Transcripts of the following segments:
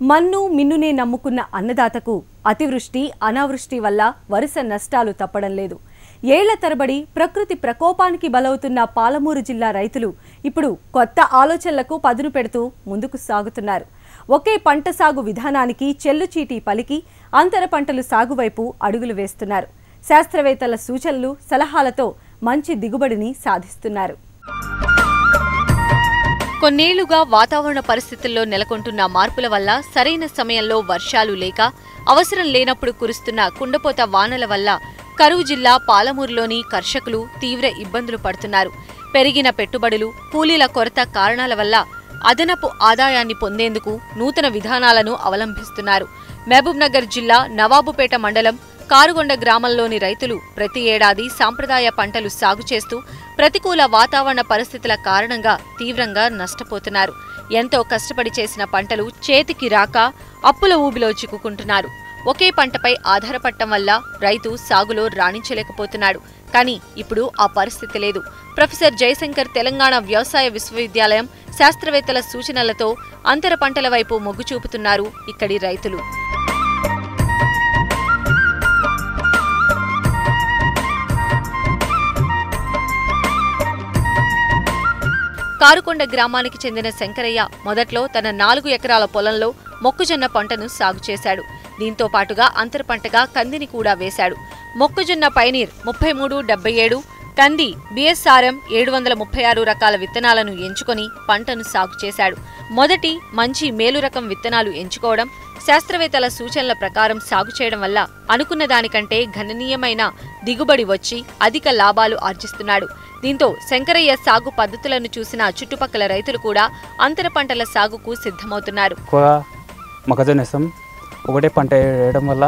మన్ను మిన్నునే నమ్ముకున్న అన్నదాతకు అతివృష్టి అనావృష్టి వల్ల వరుస నష్టాలు తప్పడం లేదు. ఏళ్ళ తరబడి ప్రకృతి ప్రకోపానికి బలవుతున్న పాలమూరు జిల్లా రైతులు ఇప్పుడు కొత్త ఆలోచనలకు పదును పెడుతూ ముందుకు సాగుతున్నారు. ఒకే పంట సాగు విధానానికి చెల్లుచీటీ పలికి అంతర పంటలు సాగువైపు అడుగులు వేస్తున్నారు. శాస్త్రవేత్తల సూచనలు సలహాలతో మంచి దిగుబడిని సాధిస్తున్నారు. కొన్నేళ్ళుగా వాతావరణ పరిస్థితుల్లో నెలకొంటున్న మార్పుల వల్ల సరైన సమయంలో వర్షాలు లేక అవసరం లేనప్పుడు కురుస్తున్న కుండపోత వానల వల్ల కరువు జిల్లా పాలమూరులోని కర్షకులు తీవ్ర ఇబ్బందులు పడుతున్నారు. పెరిగిన పెట్టుబడులు కూలీల కొరత కారణాల వల్ల అదనపు ఆదాయాన్ని పొందేందుకు నూతన విధానాలను అవలంబిస్తున్నారు మహబూబ్నగర్ జిల్లా నవాబుపేట మండలం కారుగొండ గ్రామంలోని రైతులు ప్రతి ఏడాది సాంప్రదాయ పంటలు సాగు చేస్తూ ప్రతికూల వాతావరణ పరిస్థితుల కారణంగా తీవ్రంగా నష్టపోతున్నారు. ఎంతో కష్టపడి చేసిన పంటలు చేతికి రాక అప్పుల ఊబిలో చిక్కుకుంటున్నారు. ఒకే పంటపై ఆధారపడటం వల్ల రైతు సాగులో రాణించలేకపోతున్నాడు. కానీ ఇప్పుడు ఆ పరిస్థితి లేదు. ప్రొఫెసర్ జయశంకర్ తెలంగాణ వ్యవసాయ విశ్వవిద్యాలయం శాస్త్రవేత్తల సూచనలతో అంతర పంటల వైపు మొగ్గు చూపుతున్నారు ఇక్కడి రైతులు. కారుకొండ గ్రామానికి చెందిన శంకరయ్య మొదట్లో తన నాలుగు ఎకరాల పొలంలో మొక్కజొన్న పంటను సాగు చేశాడు. దీంతో పాటుగా అంతర పంటగా కందిని కూడా వేశాడు. మొక్కజొన్న పైనీర్ ముప్పై మూడు డెబ్బై ఏడు కంది బిఎస్ఆర్ఎం ఏడు వందల ముప్పై ఆరు రకాల విత్తనాలను ఎంచుకొని పంటను సాగు చేశాడు. మొదటి మంచి మేలు రకం విత్తనాలు ఎంచుకోవడం శాస్త్రవేత్తల సూచనల ప్రకారం సాగు చేయడం వల్ల అనుకున్న దానికంటే గణనీయమైన దిగుబడి వచ్చి అధిక లాభాలు ఆర్జిస్తున్నాడు. దీంతో శంకరయ్య సాగు పద్ధతులను చూసిన చుట్టుపక్కల రైతులు కూడా అంతర పంటల సాగుకు సిద్ధమవుతున్నారు. మొక్కజొన్న వేస్తాం ఒకటే పంట వేయడం వల్ల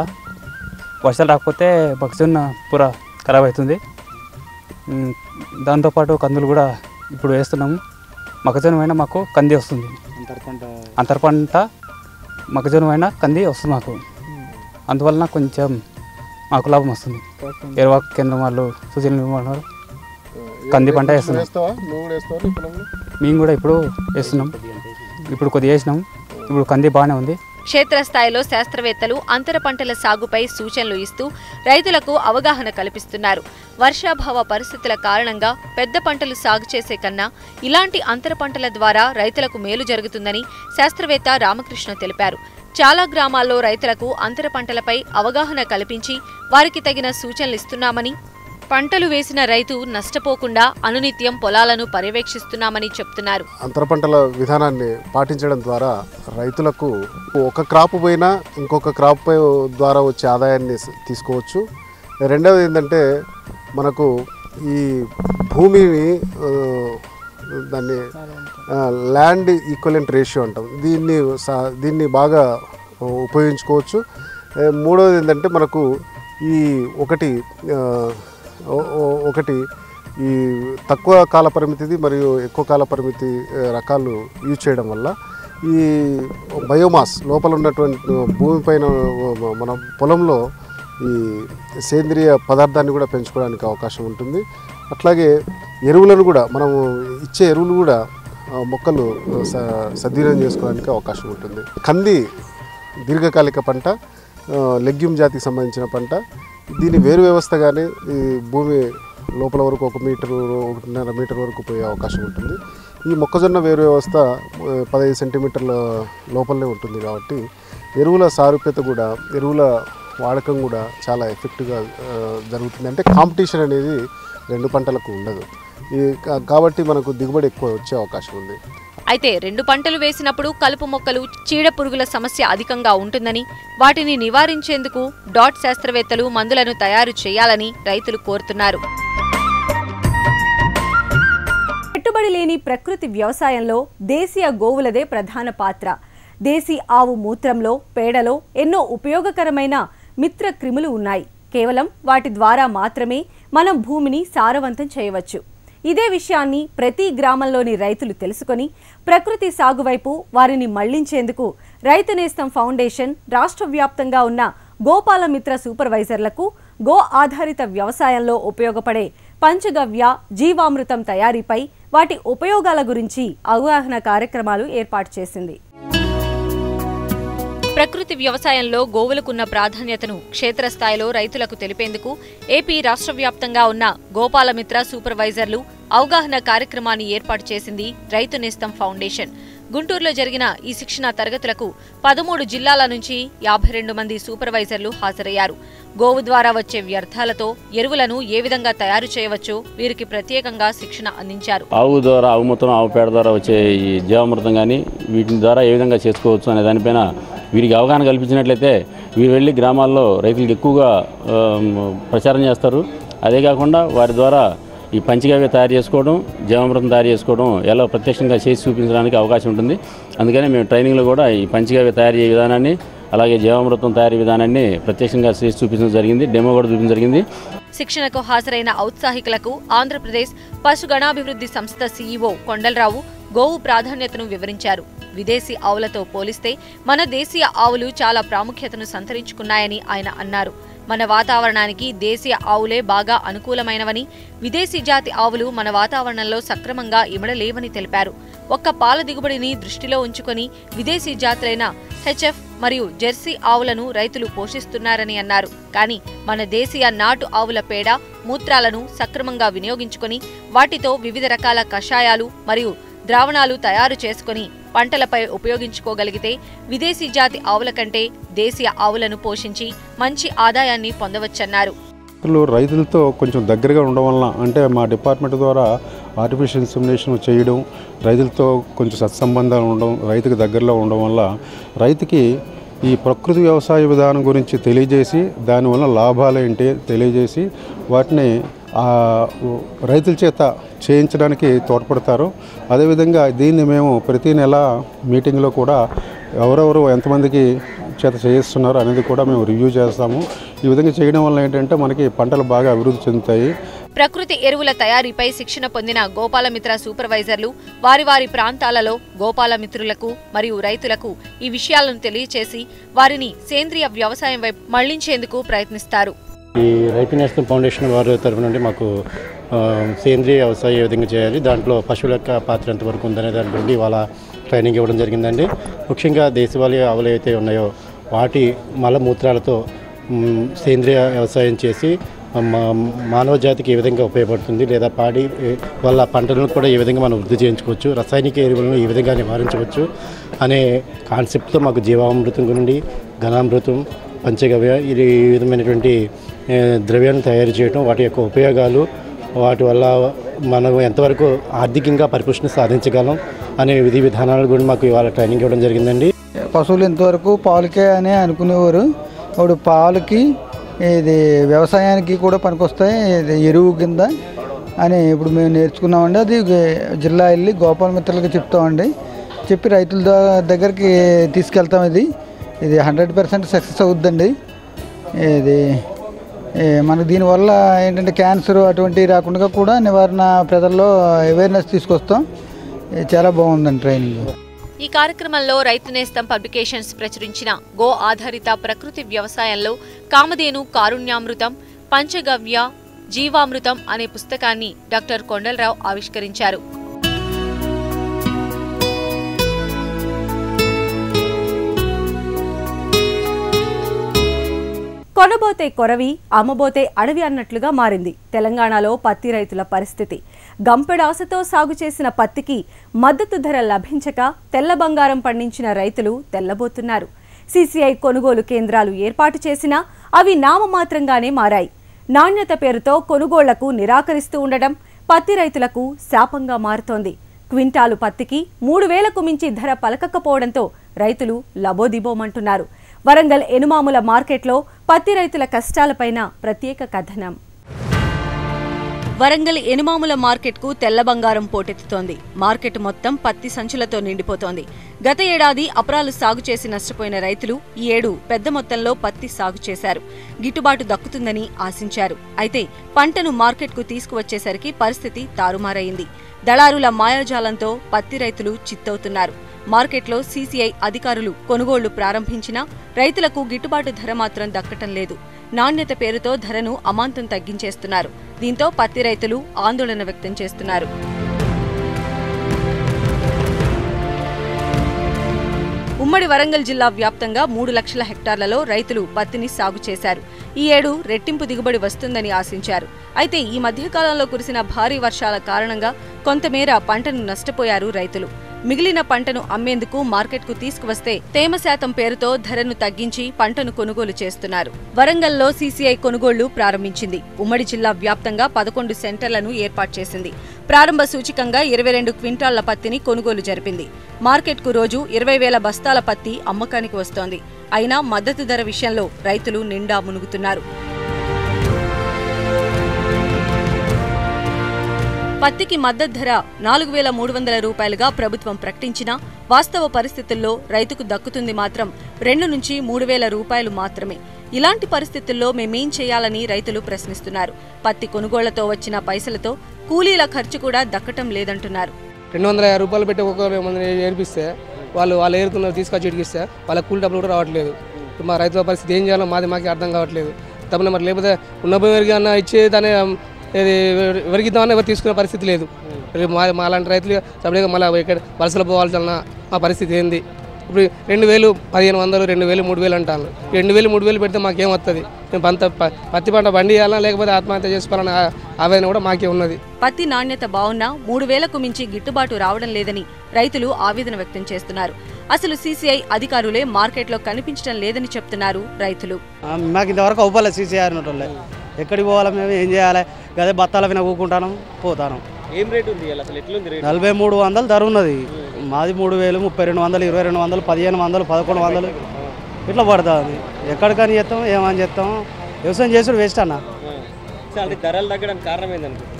వర్షాలు రాకపోతే మొక్కజొన్న పూర ఖరాబ్ అవుతుంది. దాంతోపాటు కందులు కూడా ఇప్పుడు వేస్తున్నాము. మొక్కజొన్న అయినా మాకు కంది వస్తుంది. అంతర పంట మొక్కజొన్న అయినా కంది వస్తుంది మాకు. అందువలన కొంచెం మాకు లాభం వస్తుంది. ఎరువా కేంద్రం వాళ్ళు సూచనలు ఇవ్వమన్నారు కంది పంట వేస్తున్నాం. మేము కూడా ఇప్పుడు వేస్తున్నాం. ఇప్పుడు కొద్దిగా వేసినాం. ఇప్పుడు కంది బాగానే ఉంది. క్షేత్రస్థాయిలో శాస్త్రవేత్తలు అంతర పంటల సాగుపై సూచనలు ఇస్తూ రైతులకు అవగాహన కల్పిస్తున్నారు. వర్షాభావ పరిస్థితుల కారణంగా పెద్ద పంటలు సాగు చేసే కన్నా ఇలాంటి అంతర పంటల ద్వారా రైతులకు మేలు జరుగుతుందని శాస్త్రవేత్త రామకృష్ణ తెలిపారు. చాలా గ్రామాల్లో రైతులకు అంతర పంటలపై అవగాహన కల్పించి వారికి తగిన సూచనలు ఇస్తున్నామని పంటలు వేసిన రైతు నష్టపోకుండా అనునిత్యం పొలాలను పర్యవేక్షిస్తున్నామని చెప్తున్నారు. అంతర పంటల విధానాన్ని పాటించడం ద్వారా రైతులకు ఒక క్రాప్ పోయినా ఇంకొక క్రాప్ ద్వారా వచ్చే ఆదాయాన్ని తీసుకోవచ్చు. రెండవది ఏంటంటే మనకు ఈ భూమిని దాన్ని ల్యాండ్ ఈక్వలెంట్ రేషియో అంటాం. దీన్ని సా- దీన్ని బాగా ఉపయోగించుకోవచ్చు. మూడవది ఏంటంటే మనకు ఈ ఒకటి ఒకటి ఈ తక్కువ కాల పరిమితిది మరియు ఎక్కువ కాల పరిమితి రకాలు యూజ్ చేయడం వల్ల ఈ బయోమాస్ లోపల ఉన్నటువంటి భూమిపైన మన పొలంలో ఈ సేంద్రియ పదార్థాన్ని కూడా పెంచుకోవడానికి అవకాశం ఉంటుంది. అట్లాగే ఎరువులను కూడా మనము ఇచ్చే ఎరువులు కూడా మొక్కలు స సద్వినియోగం చేసుకోవడానికి అవకాశం ఉంటుంది. కంది దీర్ఘకాలిక పంట లెగ్యూమ్ జాతికి సంబంధించిన పంట దీని వేరు వ్యవస్థ కానీ ఈ భూమి లోపల వరకు ఒక మీటర్ ఒకటిన్నర మీటర్ వరకు పోయే అవకాశం ఉంటుంది. ఈ మొక్కజొన్న వేరు వ్యవస్థ పదహైదు సెంటీమీటర్ల లోపలనే ఉంటుంది కాబట్టి ఎరువుల సారూప్యత కూడా ఎరువుల వాడకం కూడా చాలా ఎఫెక్టివ్గా జరుగుతుంది. అంటే కాంపిటీషన్ అనేది రెండు పంటలకు ఉండదు. ఈ కాబట్టి మనకు దిగుబడి ఎక్కువ వచ్చే అవకాశం ఉంది. అయితే రెండు పంటలు వేసినప్పుడు కలుపు మొక్కలు చీడ పురుగుల సమస్య అధికంగా ఉంటుందని వాటిని నివారించేందుకు డాట్ శాస్త్రవేత్తలు మందులను తయారు చేయాలని రైతులు కోరుతున్నారు. పెట్టుబడి లేని ప్రకృతి వ్యవసాయంలో దేశీయ గోవులదే ప్రధాన పాత్ర. దేశీ ఆవు మూత్రంలో పేడలో ఎన్నో ఉపయోగకరమైన మిత్ర క్రిములు ఉన్నాయి. కేవలం వాటి ద్వారా మాత్రమే మనం భూమిని సారవంతం చేయవచ్చు. ఇదే విషయాన్ని ప్రతి గ్రామంలోని రైతులు తెలుసుకొని ప్రకృతి సాగు వైపు వారిని మళ్ళించేందుకు రైతు నేస్తం ఫౌండేషన్ రాష్ట్ర వ్యాప్తంగా ఉన్న గోపాలమిత్ర సూపర్వైజర్లకు గో ఆధారిత వ్యవసాయంలో ఉపయోగపడే పంచగవ్య జీవామృతం తయారీపై వాటి ఉపయోగాల గురించి అవగాహన కార్యక్రమాలు ఏర్పాటు చేసింది. ప్రకృతి వ్యవసాయంలో గోవులకున్న ప్రాధాన్యతను క్షేత్రస్థాయిలో రైతులకు తెలిపేందుకు ఏపీ రాష్ట్ర వ్యాప్తంగా ఉన్న గోపాలమిత్ర సూపర్వైజర్లు అవగాహన కార్యక్రమాన్ని ఏర్పాటు చేసింది రైతు నేస్తం ఫౌండేషన్. గుంటూరులో జరిగిన ఈ శిక్షణా తరగతులకు పదమూడు జిల్లాల నుంచి యాభై రెండు మంది సూపర్వైజర్లు హాజరయ్యారు. గోవు ద్వారా వచ్చే వ్యర్థాలతో ఎరువులను ఏ విధంగా తయారు చేయవచ్చో వీరికి ప్రత్యేకంగా శిక్షణ అందించారు. ఆవు ద్వారా ఆవు మొత్తం ఆవు పేడ ద్వారా వచ్చే ఈ జీవామృతం కానీ వీటి ద్వారా ఏ విధంగా చేసుకోవచ్చు అనే దానిపైన వీరికి అవగాహన కల్పించినట్లయితే వీరు వెళ్ళి గ్రామాల్లో రైతులకు ఎక్కువగా ప్రచారం చేస్తారు. అదే కాకుండా వారి ద్వారా ఈ పంచగవ్య తయారు చేసుకోవడం జీవామృతం తయారు చేసుకోవడం ఎలా ప్రత్యక్షంగా చేసి చూపించడానికి అవకాశం ఉంటుంది. అందుకని మేము ట్రైనింగ్లో కూడా ఈ పంచగవ్య తయారు చేసే విధానాన్ని అలాగే జీవామృతం తయారీ విధానాన్ని ప్రత్యక్షంగా చేసి చూపించడం జరిగింది డెమో కూడా చూపించడం జరిగింది. శిక్షణకు హాజరైన ఔత్సాహికులకు ఆంధ్రప్రదేశ్ పశు గణాభివృద్ధి సంస్థ సీఈఓ కొండలరావు గోవు ప్రాధాన్యతను వివరించారు. విదేశీ ఆవులతో పోలిస్తే మన దేశీయ ఆవులు చాలా ప్రాముఖ్యతను సంతరించుకున్నాయని ఆయన అన్నారు. మన వాతావరణానికి దేశీయ ఆవులే బాగా అనుకూలమైనవని విదేశీ జాతి ఆవులు మన వాతావరణంలో సక్రమంగా ఇమడలేవని తెలిపారు. ఒక్క పాల దిగుబడిని దృష్టిలో ఉంచుకొని విదేశీ జాతులైన హెచ్ఎఫ్ మరియు జెర్సీ ఆవులను రైతులు పోషిస్తున్నారని అన్నారు. కానీ మన దేశీయ నాటు ఆవుల పేడ మూత్రాలను సక్రమంగా వినియోగించుకొని వాటితో వివిధ రకాల కషాయాలు మరియు ద్రావణాలు తయారు చేసుకొని పంటలపై ఉపయోగించుకోగలిగితే విదేశీ జాతి ఆవుల కంటే దేశీయ ఆవులను పోషించి మంచి ఆదాయాన్ని పొందవచ్చన్నారు. రైతులతో కొంచెం దగ్గరగా ఉండడం వలన అంటే మా డిపార్ట్మెంట్ ద్వారా ఆర్టిఫిషియల్ ఇన్సిమినేషన్ చేయడం రైతులతో కొంచెం సత్సంబంధాలు ఉండడం రైతుకి దగ్గరలో ఉండడం వల్ల రైతుకి ఈ ప్రకృతి వ్యవసాయ విధానం గురించి తెలియజేసి దానివల్ల లాభాలు ఏంటి తెలియజేసి వాటిని రైతుల చేత చేయించడానికి తోడ్పడతారు. అదేవిధంగా దీన్ని మేము ప్రతి నెల మీటింగ్లో కూడా ఎవరెవరు ఎంతమందికి చేత చేయిస్తున్నారు అనేది కూడా మేము రివ్యూ చేస్తాము. ఈ విధంగా చేయడం వల్ల ఏంటంటే మనకి పంటలు బాగా అభివృద్ధి చెందుతాయి. ప్రకృతి ఎరువుల తయారీపై శిక్షణ పొందిన గోపాలమిత్ర సూపర్వైజర్లు వారి వారి ప్రాంతాలలో గోపాలమిత్రులకు మరియు రైతులకు ఈ విషయాలను తెలియచేసి వారిని సేంద్రియ వ్యవసాయం వైపు మళ్ళించేందుకు ప్రయత్నిస్తారు. ఈ రైతు నేషనల్ ఫౌండేషన్ వారి తరఫు నుండి మాకు సేంద్రియ వ్యవసాయం ఏ విధంగా చేయాలి దాంట్లో పశువుల యొక్క పాత్ర ఎంతవరకు ఉందనే దాని గురించి వాళ్ళ ట్రైనింగ్ ఇవ్వడం జరిగిందండి. ముఖ్యంగా దేశవాళీ ఆవులు అయితే ఉన్నాయో వాటి మలమూత్రాలతో సేంద్రియ వ్యవసాయం చేసి మా మానవ జాతికి ఏ విధంగా ఉపయోగపడుతుంది లేదా పాడి వల్ల వాళ్ళ పంటలను కూడా ఏ విధంగా మనం వృద్ధి చేయించుకోవచ్చు రసాయనిక ఎరువులను ఏ విధంగా నివారించవచ్చు అనే కాన్సెప్ట్తో మాకు జీవామృతం గురించి ఘనామృతం పంచగవ్య ఇది ఈ విధమైనటువంటి ద్రవ్యాన్ని తయారు చేయడం వాటి యొక్క ఉపయోగాలు వాటి వల్ల మనం ఎంతవరకు ఆర్థికంగా పరిపుష్టిని సాధించగలం అనే విధి విధానాలు కూడా మాకు ఇవాళ ట్రైనింగ్ ఇవ్వడం జరిగిందండి. పశువులు ఇంతవరకు పాలకే అని అనుకునేవారు. ఇప్పుడు పాలకి ఇది వ్యవసాయానికి కూడా పనికొస్తాయి ఇది ఎరువు కింద అని ఇప్పుడు మేము నేర్చుకున్నామండి. అది జిల్లా వెళ్ళి గోపాల మిత్రులకి చెప్తామండి. చెప్పి రైతుల దగ్గరికి తీసుకెళ్తాం ఇది. ఇది హండ్రెడ్ పర్సెంట్ సక్సెస్ అవుద్దండి. ఇది మనకు దీనివల్ల ఏంటంటే క్యాన్సర్ అటువంటివి రాకుండా కూడా నివారణ ప్రజల్లో అవేర్నెస్ తీసుకొస్తాం. చాలా బాగుందండి ట్రైనింగ్. ఈ కార్యక్రమంలో రైతు నేస్తం పబ్లికేషన్స్ ప్రచురించిన గో ఆధారిత ప్రకృతి వ్యవసాయంలో కామధేను కారుణ్యామృతం పంచగవ్య జీవామృతం అనే పుస్తకాన్ని డాక్టర్ కొండలరావు ఆవిష్కరించారు. కొనబోతే కొరవి అమ్మబోతే అడవి అన్నట్లుగా మారింది. తెలంగాణలో పత్తి రైతుల పరిస్థితి. గంపెడాసతో సాగు చేసిన పత్తికి మద్దతు ధర లభించక తెల్ల బంగారం పండించిన రైతులు తెల్లబోతున్నారు. సీసీఐ కొనుగోలు కేంద్రాలు ఏర్పాటు చేసినా అవి నామమాత్రంగానే మారాయి. నాణ్యత పేరుతో కొనుగోళ్ళకు నిరాకరిస్తూ ఉండటం పత్తి రైతులకు శాపంగా మారుతోంది. క్వింటాలు పత్తికి మూడు వేలకు మించి ధర పలకకపోవడంతో రైతులు లబోదిబోమంటున్నారు. వరంగల్ ఎనుమాముల మార్కెట్లో పత్తి రైతుల కష్టాలపైన ప్రత్యేక కథనం. వరంగల్ ఎనుమాముల మార్కెట్కు తెల్ల బంగారం పోటెత్తుతోంది. మార్కెట్ మొత్తం పత్తి సంచులతో నిండిపోతోంది. గత ఏడాది అపరాలు సాగు చేసి నష్టపోయిన రైతులు ఈ ఏడు పెద్ద మొత్తంలో పత్తి సాగు చేశారు. గిట్టుబాటు దక్కుతుందని ఆశించారు. అయితే పంటను మార్కెట్కు తీసుకువచ్చేసరికి పరిస్థితి తారుమారైంది. దళారుల మాయాజాలంతో పత్తి రైతులు చిత్తవుతున్నారు. మార్కెట్లో సీసీఐ అధికారులు కొనుగోళ్ళు ప్రారంభించినా రైతులకు గిట్టుబాటు ధర మాత్రం దక్కటం లేదు. నాణ్యత పేరుతో ధరను అమాంతం తగ్గించేస్తున్నారు. దీంతో పత్తి రైతులు ఆందోళన వ్యక్తం చేస్తున్నారు. ఉమ్మడి వరంగల్ జిల్లా వ్యాప్తంగా మూడు లక్షల హెక్టార్లలో రైతులు పత్తిని సాగు చేశారు. ఈ ఏడు రెట్టింపు దిగుబడి వస్తుందని ఆశించారు. అయితే ఈ మధ్యకాలంలో కురిసిన భారీ వర్షాల కారణంగా కొంతమేర పంటను నష్టపోయారు రైతులు. మిగిలిన పంటను అమ్మేందుకు మార్కెట్కు తీసుకువస్తే తేమ శాతం పేరుతో ధరను తగ్గించి పంటను కొనుగోలు చేస్తున్నారు. వరంగల్లో సీసీఐ కొనుగోళ్ళు ప్రారంభించింది. ఉమ్మడి జిల్లా వ్యాప్తంగా పదకొండు సెంటర్లను ఏర్పాటు చేసింది. ప్రారంభ సూచికంగా ఇరవై రెండు క్వింటాళ్ళ పత్తిని కొనుగోలు జరిపింది. మార్కెట్కు రోజు ఇరవై వేల బస్తాల పత్తి అమ్మకానికి వస్తోంది. అయినా మద్దతు ధర విషయంలో రైతులు నిండా మునుగుతున్నారు. పత్తికి మద్దతు ధర నాలుగు వేల మూడు వందల రూపాయలుగా ప్రభుత్వం ప్రకటించినా వాస్తవ పరిస్థితుల్లో రైతుకు దక్కుతుంది మాత్రం రెండు నుంచి మూడు వేల రూపాయలు మాత్రమే. ఇలాంటి పరిస్థితుల్లో మేమేం చేయాలని రైతులు ప్రశ్నిస్తున్నారు. పత్తి కొనుగోళ్ళతో వచ్చిన పైసలతో కూలీల ఖర్చు కూడా దక్కటం లేదంటున్నారు. రెండు వందల యాభై రూపాయలు పెట్టి ఒక ఏర్పిస్తే వాళ్ళు వాళ్ళు ఏరుకున్న తీసుకొచ్చి ఇడిగిస్తే వాళ్ళ కూలి డబ్బులు కూడా రావట్లేదు. మా రైతుల పరిస్థితి ఏం చేయాలో మాది మాకు అర్థం కావట్లేదు. తప్పని మరి లేకపోతే ఉన్న భూమి అన్న ఇచ్చే దాన్ని ఇది ఎవరికి ఇద్దామని ఎవరు తీసుకునే పరిస్థితి లేదు. రేపు మా మా లాంటి రైతులు సపరేట్గా మళ్ళీ ఇక్కడ వలసలు పోవాల్సిన మా పరిస్థితి ఏంది? ఇప్పుడు రెండు వేలు పదిహేను వందలు రెండు వేలు మూడు వేలు అంటాను రెండు వేలు మూడు వేలు పెడితే మాకేం వస్తుంది మేము పంట ప- పత్తి పంట బండి చేయాలా లేకపోతే ఆత్మహత్య చేసుకోవాలన్న ఆ- ఆవేదన కూడా మాకే ఉన్నది. పత్తి నాణ్యత బావున్నా మూడు వేలకు మించి గిట్టుబాటు రావడం లేదని రైతులు ఆవేదన వ్యక్తం చేస్తున్నారు. అసలు సీసీఐ అధికారులే మార్కెట్లో కనిపించడం లేదని చెప్తున్నారు రైతులు. మాకు ఇంతవరకు అవ్వాలి ఉన్నట్టు ఎక్కడికి పోవాలి మేము ఏం చేయాలి? గదే బత్తాల విన కూకుంటాను పోతాను. ఏం రేట్ ఉంది అసలు? ఎట్లుంది రేట్? నలభై మూడు వందలు ధర ఉన్నది. మాది మూడు వేలు ముప్పై రెండు వందలు ఇరవై రెండు వందలు పదిహేను వందలు పదకొండు వందలు. ఇట్లా పడుతుంది. ఎక్కడికని చేస్తాం ఏమని చేస్తాం? వ్యవసాయం చేసుడు వేస్ట్ అన్న. ధరలు తగ్గడానికి కారణం ఏందనుకుంటున్నారు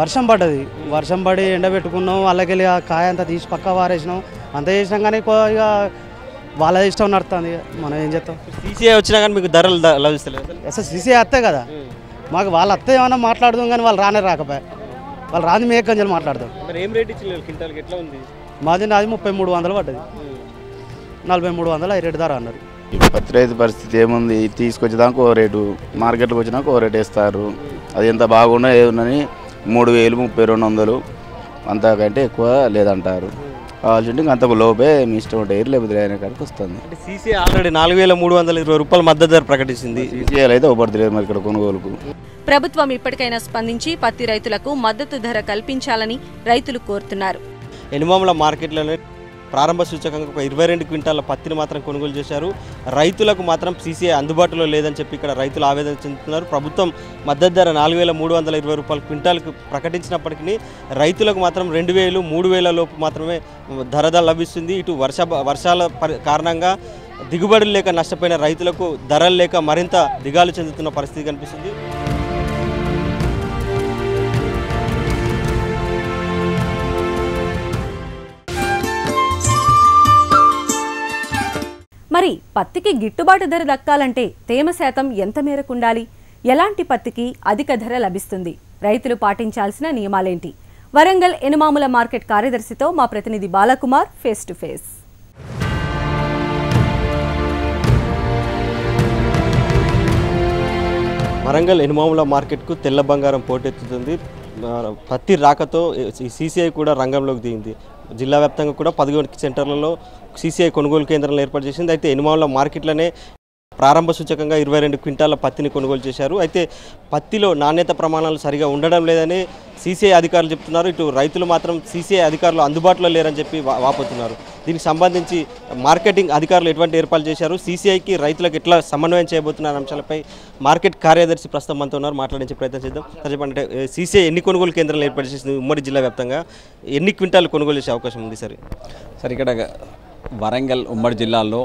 వర్షం పడ్డది. వర్షం పడి ఎండబెట్టుకున్నాం వాళ్ళకెళ్ళి ఆ కాయ అంతా తీసి పక్క వారేసినాం. అంత చేసినాం కానీ ఇక వాళ్ళ ఇష్టం నడుస్తుంది. ఇక. మనం ఏం చేస్తాం? సీసీఐ వచ్చినా కానీ మీకు ధరలు లభిస్తలేదు? అసలు అసలు సీసీ అత్తే కదా. మాకు వాళ్ళ అత్తే ఏమన్నా మాట్లాడుదాం కానీ వాళ్ళు రానే రాకపోయా. వాళ్ళు రాని మేక గంజలు ఏం రేట్ ఎట్లా ఉంది? మాది నాది ముప్పై మూడు వందలు పడ్డది. నలభై మూడు వందలు ఐదు రేటు ధర అన్నారు. పత్తి రైతు పరిస్థితి ఏముంది? తీసుకొచ్చేదానికి ఓ రేటు మార్కెట్కి వచ్చినాక ఓ రేటు వేస్తారు. అది ఎంత బాగున్నా ఏముందని మూడు వేలు ముప్పై రెండు వందలు. అంతకంటే ఎక్కువ లేదంటారు. ఇంక అంతకు లోపే మీ ఇష్టం ఉంటే ఏరు లేకపోతే కాడికి వస్తుంది. అంటే సీసీఐ ఆల్రెడీ నాలుగు వేల మూడు వందల ఇరవై రూపాయల మద్దతు ధర ప్రకటించింది. సీసీఐలు అయితే ఒకపడతలేదు మరి ఇక్కడ కొనుగోలుకు. ప్రభుత్వం ఇప్పటికైనా స్పందించి పత్తి రైతులకు మద్దతు ధర కల్పించాలని రైతులు కోరుతున్నారు. ఎనిమాముల మార్కెట్లోనే ప్రారంభ సూచకంగా ఒక ఇరవై రెండు క్వింటాల పత్తిని మాత్రం కొనుగోలు చేశారు. రైతులకు మాత్రం సీసీఐ అందుబాటులో లేదని చెప్పి ఇక్కడ రైతులు ఆవేదన చెందుతున్నారు. ప్రభుత్వం మద్దతు ధర నాలుగు వేల మూడు వందల ఇరవై రూపాయల క్వింటాల్కు ప్రకటించినప్పటికీ రైతులకు మాత్రం రెండు వేలు మూడు వేల లోపు మాత్రమే ధర లభిస్తుంది. ఇటు వర్ష వర్షాల కారణంగా దిగుబడులు లేక నష్టపోయిన రైతులకు ధరలు లేక మరింత దిగాలు చెందుతున్న పరిస్థితి కనిపిస్తుంది. మరి పత్తికి గిట్టుబాటు ధర దక్కాలంటే తేమ శాతం ఎంత మేరకు ఉండాలి? ఎలాంటి పత్తికి అధిక ధర లభిస్తుంది? రైతులు పాటించాల్సిన నియమాలేంటి? వరంగల్ ఎనుమాముల మార్కెట్ కార్యదర్శితో మా ప్రతినిధి Balakumar face to face. Warangal Enumamula మార్కెట్కు తెల్ల బంగారం పోటెత్తుతుంది. పత్తి రాకతో సీసీఐ కూడా రంగంలోకి దిగింది. జిల్లా వ్యాప్తంగా కూడా పదిహేను సెంటర్లలో సీసీఐ కొనుగోలు కేంద్రాలను ఏర్పాటు చేసింది. అయితే ఎనిమాల మార్కెట్లోనే ప్రారంభ సూచకంగా ఇరవై రెండు క్వింటాల పత్తిని కొనుగోలు చేశారు. అయితే పత్తిలో నాణ్యత ప్రమాణాలు సరిగా ఉండడం లేదని సీసీఐ అధికారులు చెప్తున్నారు. ఇటు రైతులు మాత్రం సీసీఐ అధికారులు అందుబాటులో లేరని చెప్పి వాపోతున్నారు. దీనికి సంబంధించి మార్కెటింగ్ అధికారులు ఎటువంటి ఏర్పాట్లు చేశారు? సీసీఐకి రైతులకు ఎట్లా సమన్వయం చేయబోతున్న అంశాలపై మార్కెట్ కార్యదర్శి ప్రస్తుతం మనతో ఉన్నారు. మాట్లాడించే ప్రయత్నం చేద్దాం. అంటే సీసీఐ ఎన్ని కొనుగోలు కేంద్రాలు ఏర్పాటు చేసింది? ఉమ్మడి జిల్లా వ్యాప్తంగా ఎన్ని క్వింటాలు కొనుగోలు చేసే అవకాశం ఉంది సార్? సార్ ఇక్కడ వరంగల్ ఉమ్మడి జిల్లాలో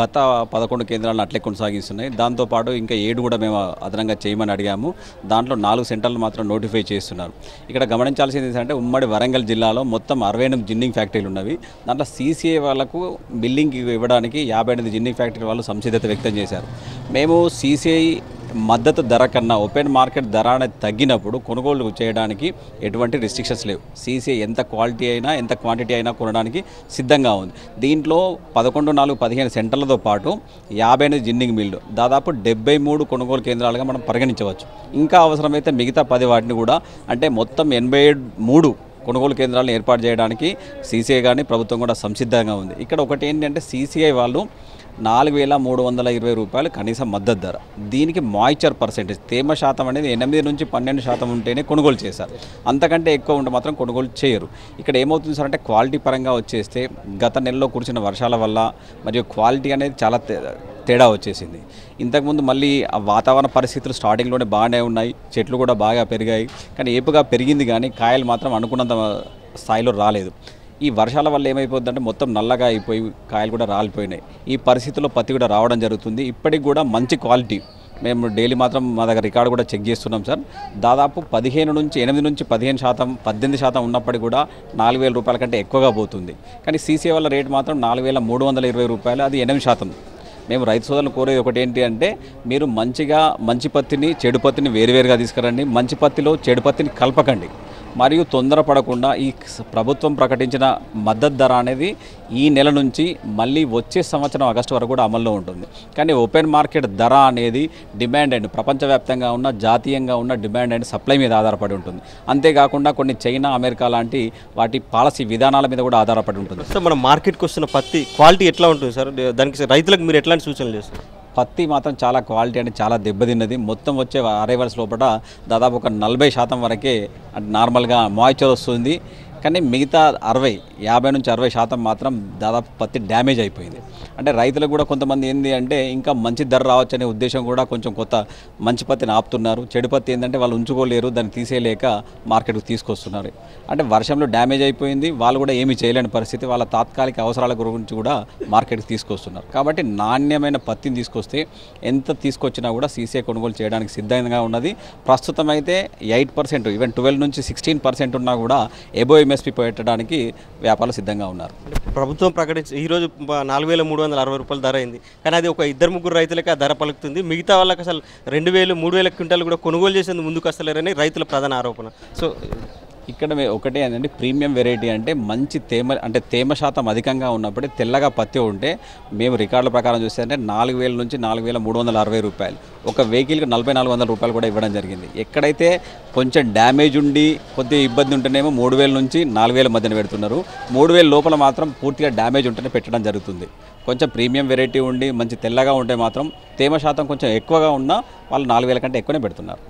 గత పదకొండు కేంద్రాలను అట్లే కొనసాగిస్తున్నాయి. దాంతోపాటు ఇంకా ఏడు కూడా మేము అదనంగా చేయమని అడిగాము. దాంట్లో నాలుగు సెంటర్లు మాత్రం నోటిఫై చేస్తున్నారు. ఇక్కడ గమనించాల్సింది ఏంటంటే ఉమ్మడి వరంగల్ జిల్లాలో మొత్తం అరవై ఎనిమిది జిన్నింగ్ ఫ్యాక్టరీలు ఉన్నవి. దాంట్లో సీసీఐ వాళ్ళకు బిల్లింగ్ ఇవ్వడానికి యాభై ఎనిమిది జిన్నింగ్ ఫ్యాక్టరీ వాళ్ళు సంసిద్ధత వ్యక్తం చేశారు. మేము సీసీఐ మద్దతు ధర కన్నా ఓపెన్ మార్కెట్ ధర అనేది తగ్గినప్పుడు కొనుగోలు చేయడానికి ఎటువంటి రిస్ట్రిక్షన్స్ లేవు. సీసీ ఎంత క్వాలిటీ అయినా ఎంత క్వాంటిటీ అయినా కొనడానికి సిద్ధంగా ఉంది. దీంట్లో పదకొండు నాలుగు పదిహేను సెంటర్లతో పాటు యాభై ఎనిమిది జిన్నింగ్ మిల్లు దాదాపు డెబ్బై మూడు కొనుగోలు కేంద్రాలుగా మనం పరిగణించవచ్చు. ఇంకా అవసరమైతే మిగతా పది వాటిని కూడా అంటే మొత్తం ఎనభై మూడు కొనుగోలు కేంద్రాలను ఏర్పాటు చేయడానికి సీసీఐ కానీ ప్రభుత్వం కూడా సంసిద్ధంగా ఉంది. ఇక్కడ ఒకటి ఏంటంటే సీసీఐ వాళ్ళు నాలుగు వేల మూడు వందల ఇరవై రూపాయలు కనీసం మద్దతు ధర. దీనికి మాయిచర్ పర్సెంటేజ్ తేమ శాతం అనేది ఎనిమిది నుంచి పన్నెండు శాతం ఉంటేనే కొనుగోలు చేశారు. అంతకంటే ఎక్కువ ఉంటే మాత్రం కొనుగోలు చేయరు. ఇక్కడ ఏమవుతుంది సార్ అంటే క్వాలిటీ పరంగా వచ్చేస్తే గత నెలలో కురిసిన వర్షాల వల్ల మరియు క్వాలిటీ అనేది చాలా తే- తేడా వచ్చేసింది. ఇంతకుముందు మళ్ళీ ఆ వాతావరణ పరిస్థితులు స్టార్టింగ్లోనే బాగానే ఉన్నాయి. చెట్లు కూడా బాగా పెరిగాయి. కానీ ఏపుగా పెరిగింది కానీ కాయలు మాత్రం అనుకున్నంత స్థాయిలో రాలేదు. ఈ వర్షాల వల్ల ఏమైపోతుందంటే మొత్తం నల్లగా అయిపోయి కాయలు కూడా రాలిపోయినాయి. ఈ పరిస్థితుల్లో పత్తి కూడా రావడం జరుగుతుంది. ఇప్పటికి కూడా మంచి క్వాలిటీ. మేము డైలీ మాత్రం మా దగ్గర రికార్డు కూడా చెక్ చేస్తున్నాం సార్. దాదాపు పదిహేను నుంచి ఎనిమిది నుంచి పదిహేను శాతం పద్దెనిమిది శాతం ఉన్నప్పటికీ కూడా నాలుగు వేల రూపాయల కంటే ఎక్కువగా పోతుంది. కానీ సీసీ వాళ్ళ రేట్ మాత్రం నాలుగు వేల మూడు వందల ఇరవై రూపాయలు అది ఎనిమిది శాతం. మేము రైతు సోదరులు కోరేది ఒకటి ఏంటి అంటే మీరు మంచిగా మంచి పత్తిని చెడు పత్తిని వేరువేరుగా తీసుకురండి. మంచి పత్తిలో చెడు పత్తిని కలపకండి. మరియు తొందరపడకుండా ఈ ప్రభుత్వం ప్రకటించిన మద్దతు ధర అనేది ఈ నెల నుంచి మళ్ళీ వచ్చే సంవత్సరం ఆగస్టు వరకు కూడా అమల్లో ఉంటుంది. కానీ ఓపెన్ మార్కెట్ ధర అనేది డిమాండ్ అండ్ ప్రపంచవ్యాప్తంగా ఉన్న జాతీయంగా ఉన్న డిమాండ్ అండ్ సప్లై మీద ఆధారపడి ఉంటుంది. అంతేకాకుండా కొన్ని చైనా అమెరికా లాంటి వాటి పాలసీ విధానాల మీద కూడా ఆధారపడి ఉంటుంది. సార్ మన మార్కెట్కి వస్తున్న పత్తి క్వాలిటీ ఎట్లా ఉంటుంది సార్? దానికి రైతులకు మీరు ఎట్లాంటి సూచనలు చేస్తారు? పత్తి మాత్రం చాలా క్వాలిటీ అంటే చాలా దెబ్బతిన్నది. మొత్తం వచ్చే అరైవల్స్ లోపల దాదాపు ఒక నలభై శాతం వరకే అంటే నార్మల్గా మాయిశ్చర్ వస్తుంది. కానీ మిగతా అరవై యాభై నుంచి అరవై శాతం మాత్రం దాదాపు పత్తి డ్యామేజ్ అయిపోయింది. అంటే రైతులకు కూడా కొంతమంది ఏంది అంటే ఇంకా మంచి ధర రావచ్చు అనే ఉద్దేశం కూడా కొంచెం కొత్త మంచి పత్తిని ఆపుతున్నారు. చెడు పత్తి ఏంటంటే వాళ్ళు ఉంచుకోలేరు దాన్ని తీసేయలేక మార్కెట్కు తీసుకొస్తున్నారు. అంటే వర్షంలో డ్యామేజ్ అయిపోయింది వాళ్ళు కూడా ఏమీ చేయలేని పరిస్థితి వాళ్ళ తాత్కాలిక అవసరాల గురించి కూడా మార్కెట్కి తీసుకొస్తున్నారు. కాబట్టి నాణ్యమైన పత్తిని తీసుకొస్తే ఎంత తీసుకొచ్చినా కూడా సీసీఐ కొనుగోలు చేయడానికి సిద్ధంగా ఉన్నది. ప్రస్తుతం అయితే ఎయిట్ పర్సెంట్ ఈవెన్ ట్వెల్వ్ నుంచి సిక్స్టీన్ పర్సెంట్ ఉన్నా కూడా ఎబోయ్ ఎంఎస్పి పెట్టడానికి వ్యాపారులు సిద్ధంగా ఉన్నారు. ప్రభుత్వం ప్రకటించి ఈరోజు నాలుగు వేల మూడు వందల అరవై రూపాయల ధర అయింది. కానీ అది ఒక ఇద్దరు ముగ్గురు రైతులకి ఆ ధర పలుకుతుంది. మిగతా వాళ్ళకి అసలు రెండు వేలు మూడు వేల క్వింటాలు కూడా కొనుగోలు చేసేందుకు ముందుకు వస్తలేరని రైతుల ప్రధాన ఆరోపణ. సో ఇక్కడ ఒకటే ఏంటంటే ప్రీమియం వెరైటీ అంటే మంచి తేమ అంటే తేమ శాతం అధికంగా ఉన్నప్పుడే తెల్లగా పత్తి ఉంటే మేము రికార్డుల ప్రకారం చూస్తే అంటే నాలుగు వేల నుంచి నాలుగు వేల మూడు వందల అరవై రూపాయలు. ఒక వెహికల్కి నలభై నాలుగు వందల రూపాయలు కూడా ఇవ్వడం జరిగింది. ఎక్కడైతే కొంచెం డ్యామేజ్ ఉండి కొద్దిగా ఇబ్బంది ఉంటేనేమో మూడు వేల నుంచి నాలుగు వేల మధ్యన పెడుతున్నారు. మూడు వేల లోపల మాత్రం పూర్తిగా డ్యామేజ్ ఉంటేనే పెట్టడం జరుగుతుంది. కొంచెం ప్రీమియం వెరైటీ ఉండి మంచి తెల్లగా ఉంటే మాత్రం తేమ శాతం కొంచెం ఎక్కువగా ఉన్నా వాళ్ళు నాలుగు వేల కంటే ఎక్కువనే పెడుతున్నారు.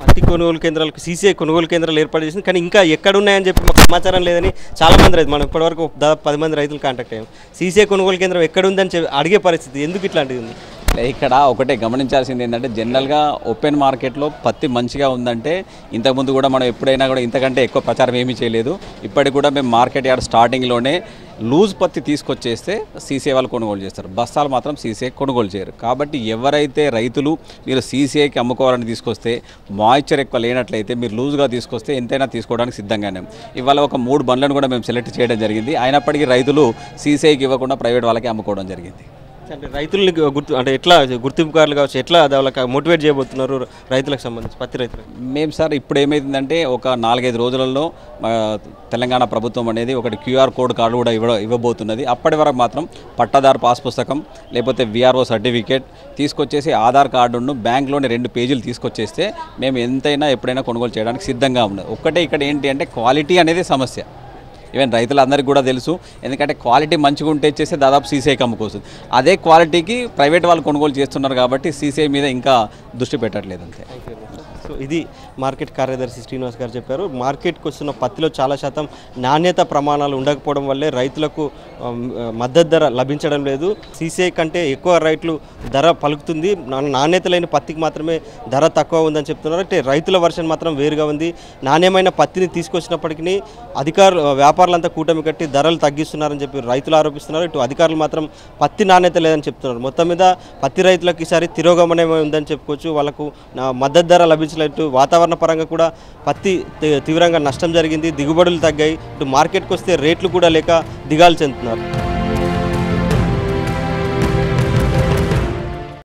పత్తి కొనుగోలు కేంద్రాలకు సీసీఐ కొనుగోలు కేంద్రాలు ఏర్పాటు చేసింది. కానీ ఇంకా ఎక్కడ ఉన్నాయని చెప్పి మాకు సమాచారం లేదని చాలా మంది రైతులు మనం ఇప్పటివరకు దాదాపు పది మంది రైతులు కాంటాక్ట్ అయ్యాం. సీసీఐ కొనుగోలు కేంద్రం ఎక్కడ ఉందని చెప్పి అడిగే పరిస్థితి ఎందుకు ఇట్లాంటిది ఉంది? ఇక్కడ ఒకటే గమనించాల్సింది ఏంటంటే జనరల్గా ఓపెన్ మార్కెట్లో పత్తి మంచిగా ఉందంటే ఇంతకుముందు కూడా మనం ఎప్పుడైనా కూడా ఇంతకంటే ఎక్కువ ప్రచారం ఏమీ చేయలేదు. ఇప్పటికి కూడా మేము మార్కెట్ యార్డ్ స్టార్టింగ్లోనే లూజ్ పత్తి తీసుకొచ్చేస్తే సీసీఐ వాళ్ళు కొనుగోలు చేస్తారు. బస్తాలు మాత్రం సీసీఐ కొనుగోలు చేయరు. కాబట్టి ఎవరైతే రైతులు మీరు సీసీఐకి అమ్ముకోవాలని తీసుకొస్తే మాయిశ్చర్ ఎక్కువ లేనట్లయితే మీరు లూజ్గా తీసుకొస్తే ఎంతైనా తీసుకోవడానికి సిద్ధంగానే ఇవాళ ఒక మూడు బండ్లను కూడా మేము సెలెక్ట్ చేయడం జరిగింది. అయినప్పటికీ రైతులు సీసీఐకి ఇవ్వకుండా ప్రైవేట్ వాళ్ళకి అమ్ముకోవడం జరిగింది. అంటే రైతుల్ని గుర్తు అంటే ఎట్లా గుర్తింపుకారులు కావచ్చు ఎట్లా వాళ్ళకి మోటివేట్ చేయబోతున్నారు రైతులకు సంబంధించి పత్తి రైతులు మేము సార్ ఇప్పుడు ఏమైందంటే ఒక నాలుగైదు రోజులలో తెలంగాణ ప్రభుత్వం అనేది ఒకటి క్యూఆర్ కోడ్ కార్డు కూడా ఇవ్వ ఇవ్వబోతున్నది. అప్పటి వరకు మాత్రం పట్టాదారు పాస్ పుస్తకం లేకపోతే విఆర్ఓ సర్టిఫికేట్ తీసుకొచ్చేసి ఆధార్ కార్డును బ్యాంక్లోని రెండు పేజీలు తీసుకొచ్చేస్తే మేము ఎంతైనా ఎప్పుడైనా కొనుగోలు చేయడానికి సిద్ధంగా ఉన్నది ఒక్కటే ఇక్కడ ఏంటి అంటే క్వాలిటీ అనేది సమస్య. ఈవెన్ రైతులందరికీ కూడా తెలుసు. ఎందుకంటే క్వాలిటీ మంచిగా ఉంటే చేస్తే దాదాపు సీసీఐకి అమ్ముకోవచ్చు. అదే క్వాలిటీకి ప్రైవేట్ వాళ్ళు కొనుగోలు చేస్తున్నారు కాబట్టి సీసీఐ మీద ఇంకా దృష్టి పెట్టట్లేదు అంతే. సో ఇది మార్కెట్ కార్యదర్శి శ్రీనివాస్ గారు చెప్పారు. మార్కెట్కి వస్తున్న పత్తిలో చాలా శాతం నాణ్యత ప్రమాణాలు ఉండకపోవడం వల్లే రైతులకు మద్దతు ధర లభించడం లేదు. సీసీఐ కంటే ఎక్కువ రైట్లు ధర పలుకుతుంది. నాణ్యత లేని పత్తికి మాత్రమే ధర తక్కువ ఉందని చెప్తున్నారు. అంటే రైతుల వర్షన్ మాత్రం వేరుగా ఉంది. నాణ్యమైన పత్తిని తీసుకొచ్చినప్పటికీ అధికారులు వ్యాపారులంతా కూటమి కట్టి ధరలు తగ్గిస్తున్నారని చెప్పి రైతులు ఆరోపిస్తున్నారు. ఇటు అధికారులు మాత్రం పత్తి నాణ్యత లేదని చెప్తున్నారు. మొత్తం మీద పత్తి రైతులకు ఈసారి తిరోగమనమే ఉందని చెప్పుకోవచ్చు. వాళ్ళకు మద్దతు ధర లభించలేదు వాతావరణం పరంగా కూడా పత్తి తీవ్రంగా నష్టం జరిగింది దిగుబడులు తగ్గాయి ఇటు మార్కెట్కి వస్తే రేట్లు కూడా లేక దిగాలు చెందుతున్నారు.